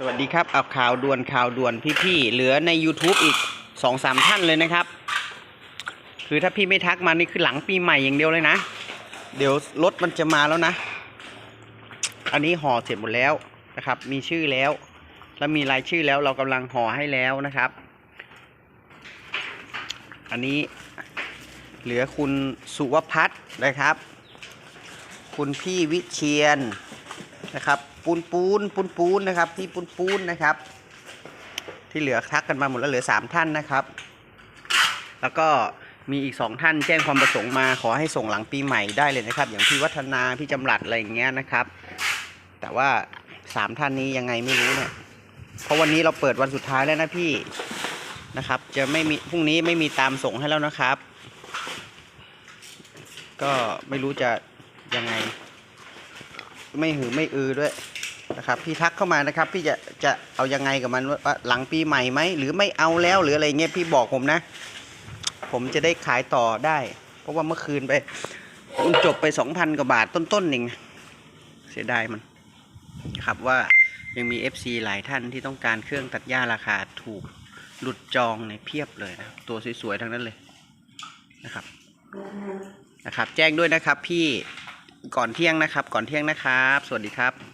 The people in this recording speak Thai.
สวัสดีครับเอาข่าวด่วนข่าวด่วนพี่ๆเหลือใน YouTube อีกสองสามท่านเลยนะครับ คือถ้าพี่ไม่ทักมานี่คือหลังปีใหม่อย่างเดียวเลยนะ เดี๋ยวรถมันจะมาแล้วนะ อันนี้ห่อเสร็จหมดแล้วนะครับ มีชื่อแล้ว แล้วมีรายชื่อแล้วเรากำลังห่อให้แล้วนะครับ อันนี้เหลือคุณสุวพัฒน์นะครับ คุณพี่วิเชียน นะครับ ปูนปูนปูนปูนนะครับพี่ปูนปูนนะครับ ที่เหลือทักกันมาหมดแล้วเหลือสามท่านนะครับ แล้วก็มีอีกสองท่านแจ้งความประสงค์มาขอให้ส่งหลังปีใหม่ได้เลยนะครับ อย่างพี่วัฒนาพี่จำรัดอะไรอย่างเงี้ยนะครับ แต่ว่าสามท่านนี้ยังไงไม่รู้เนี่ยเพราะวันนี้เราเปิดวันสุดท้ายแล้วนะพี่นะครับ จะไม่มีพรุ่งนี้ไม่มีตามส่งให้แล้วนะครับ ก็ไม่รู้จะยังไง ไม่หือไม่อือด้วยนะครับพี่ทักเข้ามานะครับ พี่จะจะเอายังไงกับมันว่าหลังปีใหม่ไหมหรือไม่เอาแล้วหรืออะไรเงี้ยพี่บอกผมนะ ผมจะได้ขายต่อได้ เพราะว่าเมื่อคืนไปมันจบไปสองพันกว่าบาทต้นๆเองเสียดายมันครับว่ายังมี FC หลายท่านที่ต้องการเครื่องตัดหญ้าราคาถูกหลุดจองในเพียบเลยนะตัวสวยๆทั้งนั้นเลยนะครับนะครับ แจ้งด้วยนะครับพี่ ก่อนเที่ยงนะครับ ก่อนเที่ยงนะครับ สวัสดีครับ